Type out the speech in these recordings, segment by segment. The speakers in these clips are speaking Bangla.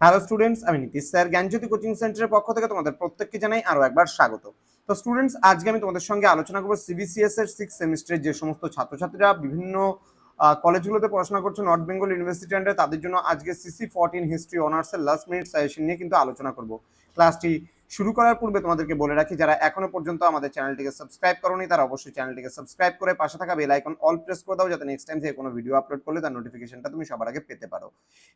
হ্যালো স্টুডেন্টস আমি নীতিশ স্যার। জ্ঞানজ্যোতি কোচিং সেন্টারের পক্ষ থেকে তোমাদের প্রত্যেককে জানাই আরও একবার স্বাগত। তো স্টুডেন্টস আজকে আমি তোমাদের সঙ্গে আলোচনা করব সিবিসিএস এর সিক্স সেমিস্টারের যে সমস্ত ছাত্রছাত্রীরা বিভিন্ন কলেজগুলোতে পড়াশোনা করছে নর্থ বেঙ্গল ইউনিভার্সিটি আন্ডারে তাদের জন্য আজকে সিসি ফোরটিন হিস্ট্রি অনার্সের লাস্ট মিনিট সাজেশন নিয়ে কিন্তু আলোচনা করব। ক্লাসটি শুরু করার পূর্বে তোমাদেরকে বলে রাখি, যারা এখনও পর্যন্ত আমাদের চ্যানেলটিকে সাবস্ক্রাইব করোনি, তারা অবশ্যই চ্যানেলটিকে সাবস্ক্রাইব করে পাশে থাকা বেল আইকন অল প্রেস করে দাও, যাতে নেক্সট টাইম যে কোনো ভিডিও আপলোড করলে তার নোটিফিকেশনটা তুমি সবার আগে পেতে পারো।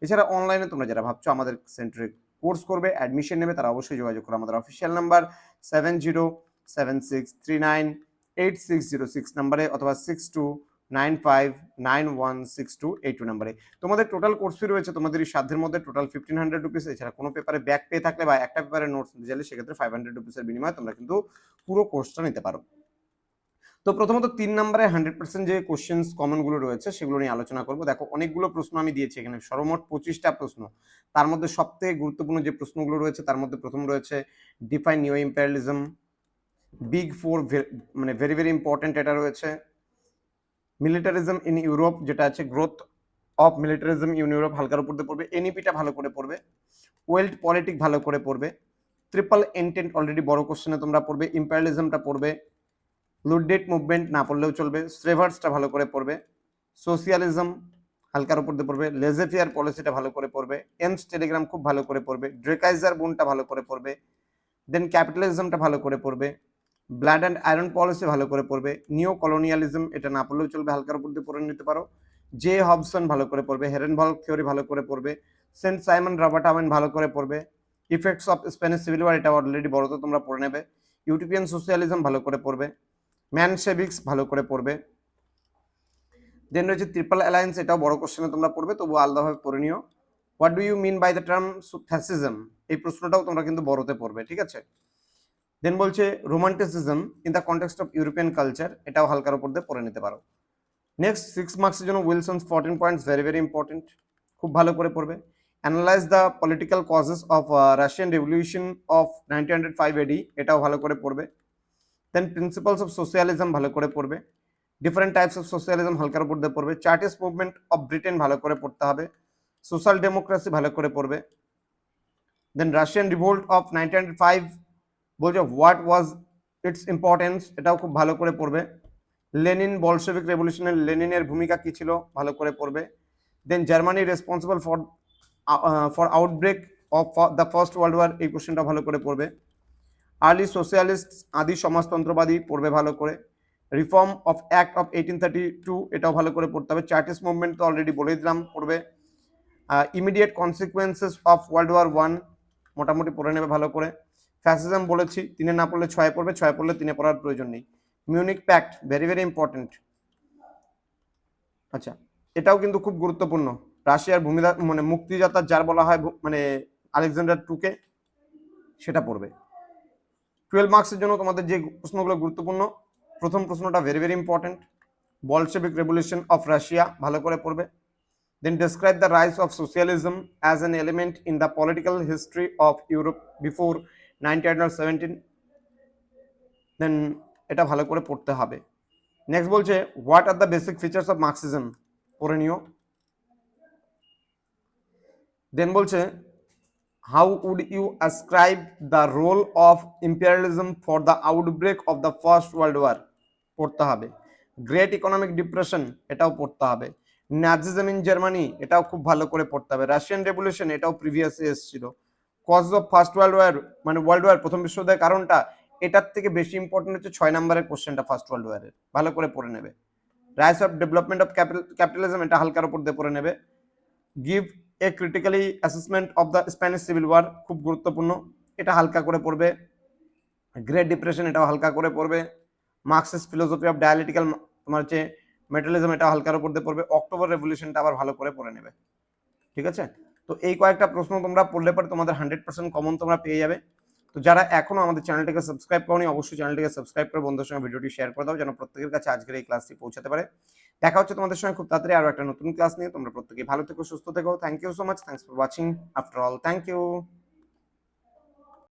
এছাড়া অনলাইনে তোমরা যারা ভাবছ আমাদের সেন্টারে কোর্স করবে অ্যাডমিশন নেবে, তারা অবশ্যই যোগাযোগ করো আমাদের official number seven zero seven six three nine eight six zero six নাম্বারে অথবা six two nine five nine one six two eight two নাম্বারে। তোমাদের টোটাল কোর্স ফি রয়েছে, তোমাদের এই সাধ্যের মধ্যে টোটাল ফিফটিন হান্ড্রেড রুপিস এছাড়া কোনো পেপারে ব্যাক পেয়ে থাকলে বা একটা পেপারে নোটস চাইলে সেক্ষেত্রে ফাইভ হান্ড্রেড রুপিসের বিনিময়ে তোমরা কিন্তু পুরো কোর্সটা নিতে পারো। তো প্রথমত তিন নম্বরে হান্ড্রেড পার্সেন্ট যে কোশ্চেন্স কমনগুলো রয়েছে, সেগুলো নিয়ে আলোচনা করব। দেখো, অনেকগুলো প্রশ্ন আমি দিয়েছি এখানে, সর্বমোট পঁচিশটা প্রশ্ন। তার মধ্যে সবথেকে গুরুত্বপূর্ণ যে প্রশ্নগুলো রয়েছে, তার মধ্যে প্রথম রয়েছে define new imperialism big four মানে ভেরি ভেরি ইম্পর্টেন্ট এটা রয়েছে। মিলিটারিজম ইন ইউরোপ, যেটা আছে growth of militarism in Europe হালকার উপর দিয়ে পড়বে। এনইপিটা ভালো করে পড়বে। ওয়েল্ড পলিটিক ভালো করে পড়বে। ট্রিপল এন্টেন্ট অলরেডি বড় কোশ্চেনে তোমরা পড়বে। ইম্পেরিয়ালিজমটা পড়বে। লুডডেট মুভমেন্ট না পড়লেও চলবে। স্ট্রেভার্সটা ভালো করে পড়বে। সোশিয়ালিজম হালকার উপর দিয়ে পড়বে। লেজেফিয়ার পলিসিটা ভালো করে পড়বে। এমস টেলিগ্রাম খুব ভালো করে পড়বে। ড্রেকাইজার বুনটা ভালো করে পড়বে। দেন ক্যাপিটালিজমটা ভালো করে পড়বে। ব্লাড অ্যান্ড আয়রন পলিসি ভালো করে পড়বে। নিও কলোনিয়ালিজম এটা না পড়লেও চলবে, হালকার উপর দিয়ে পড়ে নিতে পারো। জে হবসন ভালো করে পড়বে হেরেন ভল থিওরি ভালো করে পড়বে। সেন্ট সাইমন রবার্ট আমেন ভালো করে পড়বে। Effects of Spanish civil war এটা অলরেডি বড়, তো তোমরা পড়ে নেবে। ইউটিপিয়ান সোশিয়ালিজম ভালো করে পড়বে। ম্যানসেভিক্স ভালো করে পড়বে। দেন রয়েছে ট্রিপল অ্যালায়েন্স এটাও বড় কোশ্চেনে তোমরা পড়বে তবু আলাদাভাবে পড়ে নিও। What do you mean by the term fascism এই প্রশ্নটাও তোমরা কিন্তু বড়তে পড়বে, ঠিক আছে? দেন বলছে romanticism in the context of European culture এটাও হালকার উপর দিয়ে পড়ে নিতে পারো। নেক্সট সিক্স মার্কসের জন্য Wilson's fourteen points very very important খুব ভালো করে পড়বে। Analyse the political causes of Russian revolution of nineteen hundred five AD এটাও ভালো করে পড়বে। দেন প্রিন্সিপালস অফ সোশিয়ালিজম ভালো করে পড়বে। ডিফারেন্ট টাইপস অফ সোশিয়ালিজম হালকার উপর দিয়ে পড়বে। চার্টিস্ট মুভমেন্ট অফ ব্রিটেন ভালো করে পড়তে হবে। সোশ্যাল ডেমোক্রেসি ভালো করে পড়বে। Then Russian revolt of nineteen hundred five বলছে হোয়াট ওয়াজ ইটস ইম্পর্টেন্স এটাও খুব ভালো করে পড়বে। লেনিন বলশেভিক রেভলিউশনের লেনিনের ভূমিকা কী ছিল? ভালো করে পড়বে। Then Germany responsible for for outbreak of the first world war এই কোশ্চেনটা ভালো করে পড়বে। আর্লি সোশ্যালিস্ট আদি সমাজতন্ত্রবাদী, পড়বে ভালো করে। Reform of act of eighteen thirty two এটাও ভালো করে পড়তে হবে। চার্টিস মুভমেন্ট তো অলরেডি বলে দিলাম, পড়বে। Immediate consequences of world war one মোটামুটি পড়ে নেবে ভালো করে। ফ্যাসিজম বলেছি, তিনে না পড়লে ছয় পড়বে, ছয় পড়লে তিনে পড়ার প্রয়োজন নেই। Munich pact very very important আচ্ছা এটাও কিন্তু খুব গুরুত্বপূর্ণ। রাশিয়ার ভূমিকা মানে মুক্তিযাত্রা যার বলা হয় মানে আলেকজান্ডার টুকে সেটা পড়বে। টুয়েলভ মার্কসের জন্য তোমাদের যে প্রশ্নগুলো গুরুত্বপূর্ণ, প্রথম প্রশ্নটা very very important Bolshevik revolution of Russia ভালো করে পড়বে। Then describe the rise of socialism as an element in the political history of before nineteen seventeen then এটা ভালো করে পড়তে হবে। নেক্সট বলছে what are the basic features of Marxism পড়ে নিও। দেন বলছে how would you ascribe the role of imperialism for the outbreak of the first world war পড়তে হবে। গ্রেট ইকোনমিক ডিপ্রেশন এটাও পড়তে হবে। নাজিজম ইন জার্মানি এটাও খুব ভালো করে পড়তে হবে। রাশিয়ান রেভলিউশন এটাও প্রিভিয়াসে এসেছিল। Cause of first world war মানে ওয়ার্ল্ড ওয়ার প্রথম বিশ্বযুদ্ধের কারণটা, এটার থেকে বেশি ইম্পর্টেন্ট হচ্ছে ছয় নম্বরের কোশ্চেনটা ফার্স্ট ওয়ার্ল্ড ওয়ারের ভালো করে পড়ে নেবে। Rise of development of capitalism এটা হালকার উপর দিয়ে পড়ে নেবে। Give a critically assessment of the Spanish civil war খুব গুরুত্বপূর্ণ। এটা হালকা করে পড়বে। গ্রেট ডিপ্রেশন এটাও হালকা করে পড়বে। মার্কসিস ফিলোসফি অফ ডায়ালিটিক্যাল তোমার হচ্ছে মেটালিজম এটা হালকার উপর দিয়ে পড়বে। অক্টোবর রেভলিউশনটা আবার ভালো করে পড়ে নেবে। ঠিক আছে? তো এই কয়েকটা প্রশ্ন তোমরা পড়লে পরে তোমাদের হান্ড্রেড পার্সেন্ট কমন তোমরা পেয়ে যাবে। তো যারা এখনও আমাদের চ্যানেলটিকে সাবস্ক্রাইব করনি, অবশ্যই চ্যানেলটিকে সাবস্ক্রাইব করে বন্ধুদের সঙ্গে ভিডিওটি শেয়ার করে দাও, যেন প্রত্যেকের কাছে আজকের এই ক্লাসটি পৌঁছাতে পারে। দেখা হচ্ছে তোমাদের সঙ্গে খুব তাড়াতাড়ি আরও একটা নতুন ক্লাস নিয়ে। তোমরা প্রত্যেকে ভালো থেকো, সুস্থ থেকো। Thank you so much thanks for watching after all thank you